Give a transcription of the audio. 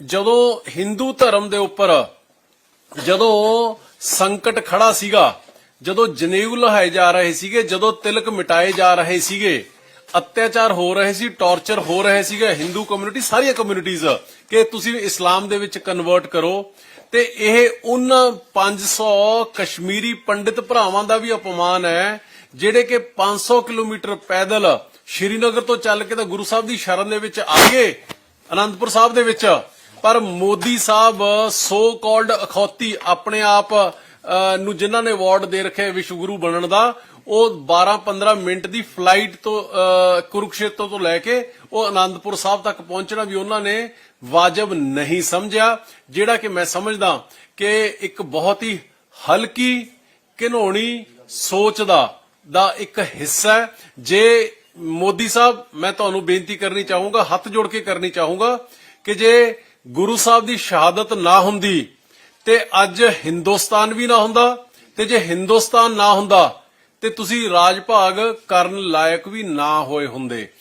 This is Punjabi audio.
ਜਦੋਂ ਹਿੰਦੂ ਧਰਮ ਦੇ ਉੱਪਰ ਜਦੋਂ ਸੰਕਟ ਖੜਾ ਸੀਗਾ, ਜਦੋਂ ਜਨੇਊ ਲਹਾਏ ਜਾ ਰਹੇ ਸੀਗੇ, ਜਦੋਂ ਤਿਲਕ ਮਿਟਾਏ ਜਾ ਰਹੇ ਸੀਗੇ, ਅਤਿਆਚਾਰ ਹੋ ਰਹੇ ਸੀ, ਟਾਰਚਰ ਹੋ ਰਹੇ ਸੀਗੇ ਹਿੰਦੂ ਕਮਿਊਨਿਟੀ ਸਾਰੀਆਂ ਕਮਿਊਨਿਟੀਆਂ ਕਿ ਤੁਸੀਂ ਇਸਲਾਮ ਦੇ ਵਿੱਚ ਕਨਵਰਟ ਕਰੋ, ਤੇ ਇਹ ਉਹਨਾਂ 500 ਕਸ਼ਮੀਰੀ ਪੰਡਿਤ ਭਰਾਵਾਂ ਦਾ ਵੀ ਅਪਮਾਨ ਹੈ, ਜਿਹੜੇ ਕਿ 500 ਕਿਲੋਮੀਟਰ ਪੈਦਲ ਸ਼੍ਰੀਨਗਰ ਤੋਂ ਚੱਲ ਕੇ ਤਾਂ ਗੁਰੂ ਸਾਹਿਬ ਦੀ ਸ਼ਰਨ ਦੇ ਵਿੱਚ ਆ ਗਏ, ਅਨੰਦਪੁਰ ਸਾਹਿਬ ਦੇ ਵਿੱਚ। ਪਰ ਮੋਦੀ ਸਾਹਿਬ ਸੋ ਕਾਲਡ ਅਖੌਤੀ ਆਪਣੇ ਆਪ ਨੂੰ ਜਿਨ੍ਹਾਂ ਨੇ ਅਵਾਰਡ ਦੇ ਰੱਖਿਆ ਵਿਸ਼ਵ ਗੁਰੂ ਬਣਨ ਦਾ, ਉਹ 12-15 ਮਿੰਟ ਦੀ ਫਲਾਈਟ ਤੋਂ ਕੁਰੂਕਸ਼ੇਤਰ ਤੋਂ ਲੈ ਕੇ ਉਹ ਅਨੰਦਪੁਰ ਸਾਹਿਬ ਤੱਕ ਪਹੁੰਚਣਾ ਵੀ ਉਹਨਾਂ ਨੇ ਵਾਜਬ ਨਹੀਂ ਸਮਝਿਆ, ਜਿਹੜਾ ਕਿ ਮੈਂ ਸਮਝਦਾ ਕਿ ਇੱਕ ਬਹੁਤ ਹੀ ਹਲਕੀ, ਘਿਨੋਣੀ ਸੋਚ ਦਾ ਦਾ ਇੱਕ ਹਿੱਸਾ ਜੇ ਮੋਦੀ ਸਾਹਿਬ, ਮੈਂ ਤੁਹਾਨੂੰ ਬੇਨਤੀ ਕਰਨੀ ਚਾਹੂੰਗਾ, ਹੱਥ ਜੋੜ ਕੇ ਕਰਨੀ ਚਾਹੂੰਗਾ ਕਿ ਜੇ ਗੁਰੂ ਸਾਹਿਬ ਦੀ ਸ਼ਹਾਦਤ ਨਾ ਹੁੰਦੀ, ਤੇ ਅੱਜ ਹਿੰਦੁਸਤਾਨ ਵੀ ਨਾ ਹੁੰਦਾ, ਤੇ ਜੇ ਹਿੰਦੁਸਤਾਨ ਨਾ ਹੁੰਦਾ, ਤੇ ਤੁਸੀਂ ਰਾਜ ਭਾਗ ਕਰਨ ਲਾਇਕ ਵੀ ਨਾ ਹੋਏ ਹੁੰਦੇ।